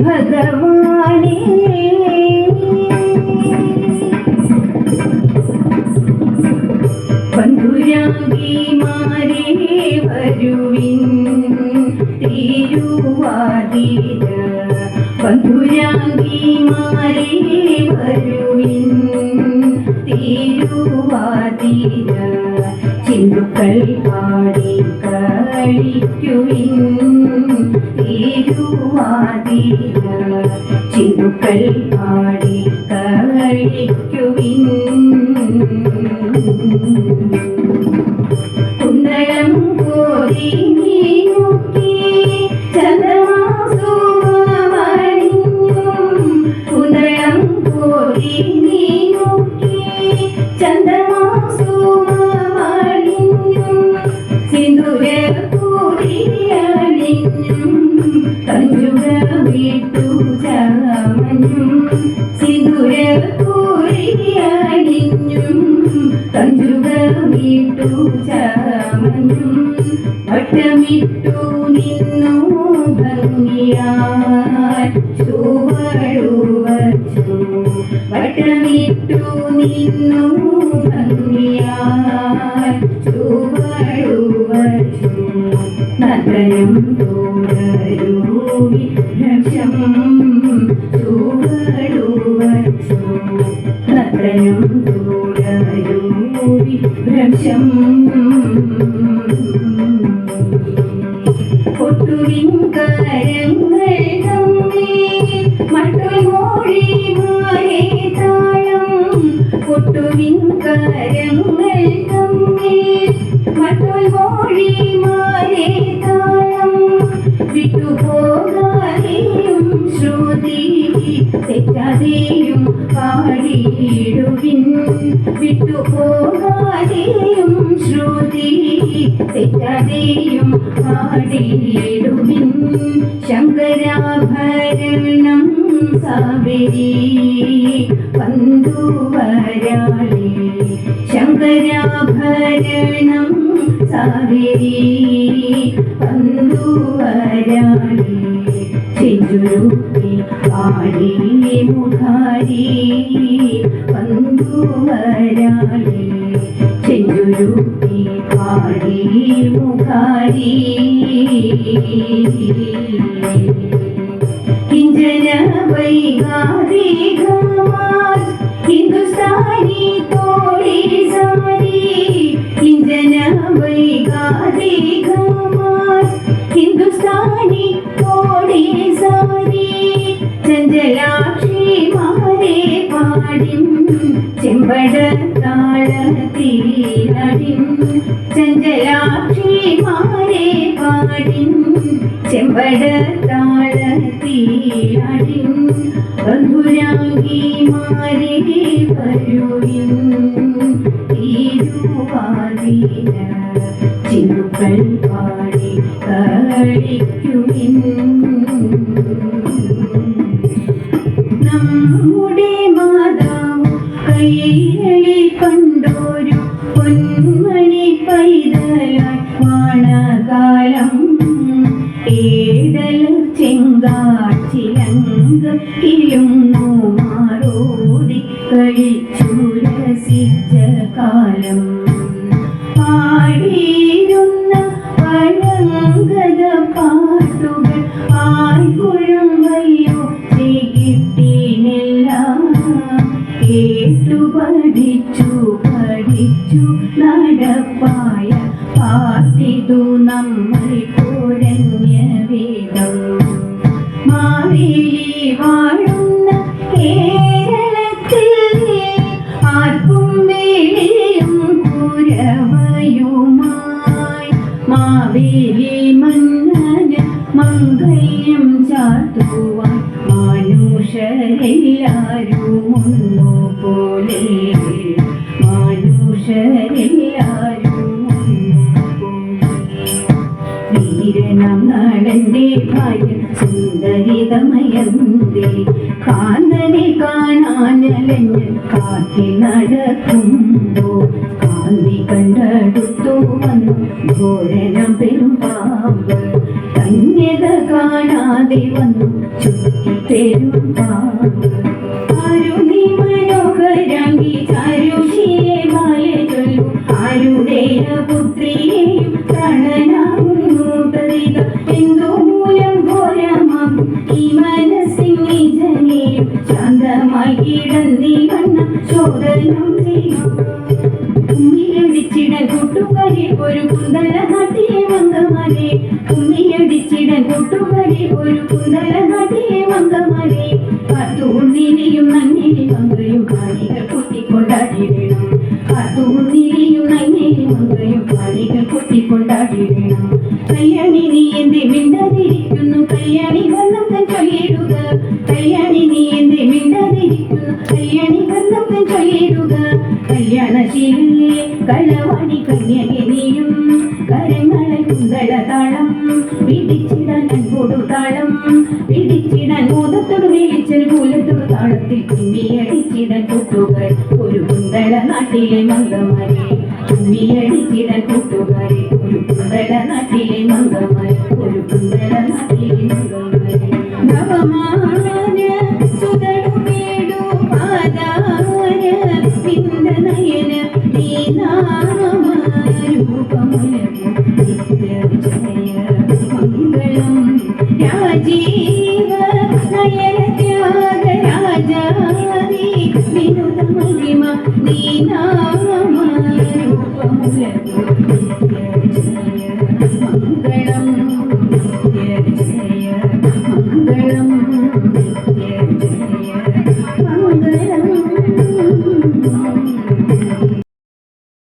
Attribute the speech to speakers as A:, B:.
A: ഭഗവാനേ. ബന്ധുരാംഗിമാരെ വരുവിൻ തിരുവാതിര. ബന്ധുരാംഗിമാരെ വരുവിൻ തിരുവാതിര. ചിന്തുക്കൾ പാടി കളിക്കുവിൻ തിരുവാതിര ചിന്തുക്കൾ പാടി വിട്ടു ചമഞ്ഞും വട്ടമിട്ടു നിന്നു ഭംഗിയാൽ ചുവടു വച്ചു വട്ടമിട്ടു നിന്നു ഭംഗിയാൽ ചുവടു വച്ചു നഗരം തോടരൂവി തോടരൂവി ഭ്രംശം കൊട്ടുവിൻ കരങ്ങൾ തമ്മേ മട്ടൊരു മോഴി മാറേ താളം. കൊട്ടുവിൻ കരങ്ങൾ തമ്മേ മട്ടൊരു മോഴി മാറേ താളം. വിട്ടുപോകാതെയും ശ്രുതി പാടിയിടുവിൻ വിട്ടുപോകാതെയും ശ്രുതി തെറ്റാതെയും പാടിയിടുവിൻ. ശങ്കരാഭരണം സാവരി വന്തു വരാളി ശങ്കരാഭരണം സാവരി വന്തു വരാളി ആടി പന്തുവരാളി ചെഞ്ചുരുക്കി പാടി മുഖാരി. ചെമ്പട താളത്തിലടിം ചഞ്ചലാക്ഷി മാരെ പാടിം ചെമ്പട താളത്തിലടിം ബന്ധുരാംഗി മാരെ വരുവിൻ തിരുവാതിര ചിന്നുക്കൾ പാടി കളിക്കുവിൻ നമ്മുടെ മാതാവ് കൈകളിൽ കണ്ടോരു പൊന്മണി പൈതലായി വാണകാലം. ഏടൽ ചെങ്കാച്ചിലങ്കം മാറോടി കഴിച്ചു രസിച്ച കാലം. പാടിയിരുന്ന പഴങ്കഥ പാട്ടുകൾ ആയിക്കുഴങ്ങയോ കിട്ടീനെല്ലാം കേട്ടു പഠിച്ചു പഠിച്ചു നടപ്പായ പാസിതു നമ്മൾ പോരഞ്ഞ വേദം. മാവേലി വാഴുന്ന കേരളത്തിൽ ആർക്കും വേളിയും കുരവയുമായി മാവേലി മന്നന മംഗല്യം ചാത്തുവാൻ മനുഷ്യരെല്ലാരും സുന്ദരിതമയന്തേ കാന്തനെ കാണാനലഞ്ഞ് കാത്തി നടക്കുമ്പോ കാന്തി കണ്ടടുത്തു വന്നു ഘോരനം പെരുമ്പാവ് കന്യത കാണാതെ വന്നു ചുറ്റി പെരുമ്പാമ്പ് കൂട്ടുകാരി ഒരു കുന്തല നാട്ടിലെ മങ്കമാരെ കാത്തൂന്നിരിയും നന്നിരി മങ്കയും കാണികൾ കുട്ടിക്കൊണ്ടാടിടണം കാത്തൂന്നിരിയും നന്നിരി മങ്കയും കാണികൾ കുട്ടിക്കൊണ്ടാടിടണം കല്യാണി നീ എന്തെ മിണ്ടാതിരിക്കുന്നു കല്യാണി വന്നം തൻ ചൊല്ലിടുക കല്യാണി താളം പിടിച്ചിടാൻ അൻപോടു താളം പിടിച്ചിടാൻ മോദത്തോട് വിളിച്ചൊരു മൂലത്തോട് താളത്തിൽ കുമ്മിയടിച്ചിടാൻ കൂട്ടുകാർ ഒരു കുന്തള നാട്ടിലെ മംഗമാരെ കുമ്മിയടിച്ചിടാൻ കൂട്ടുകാരെ. ഒരു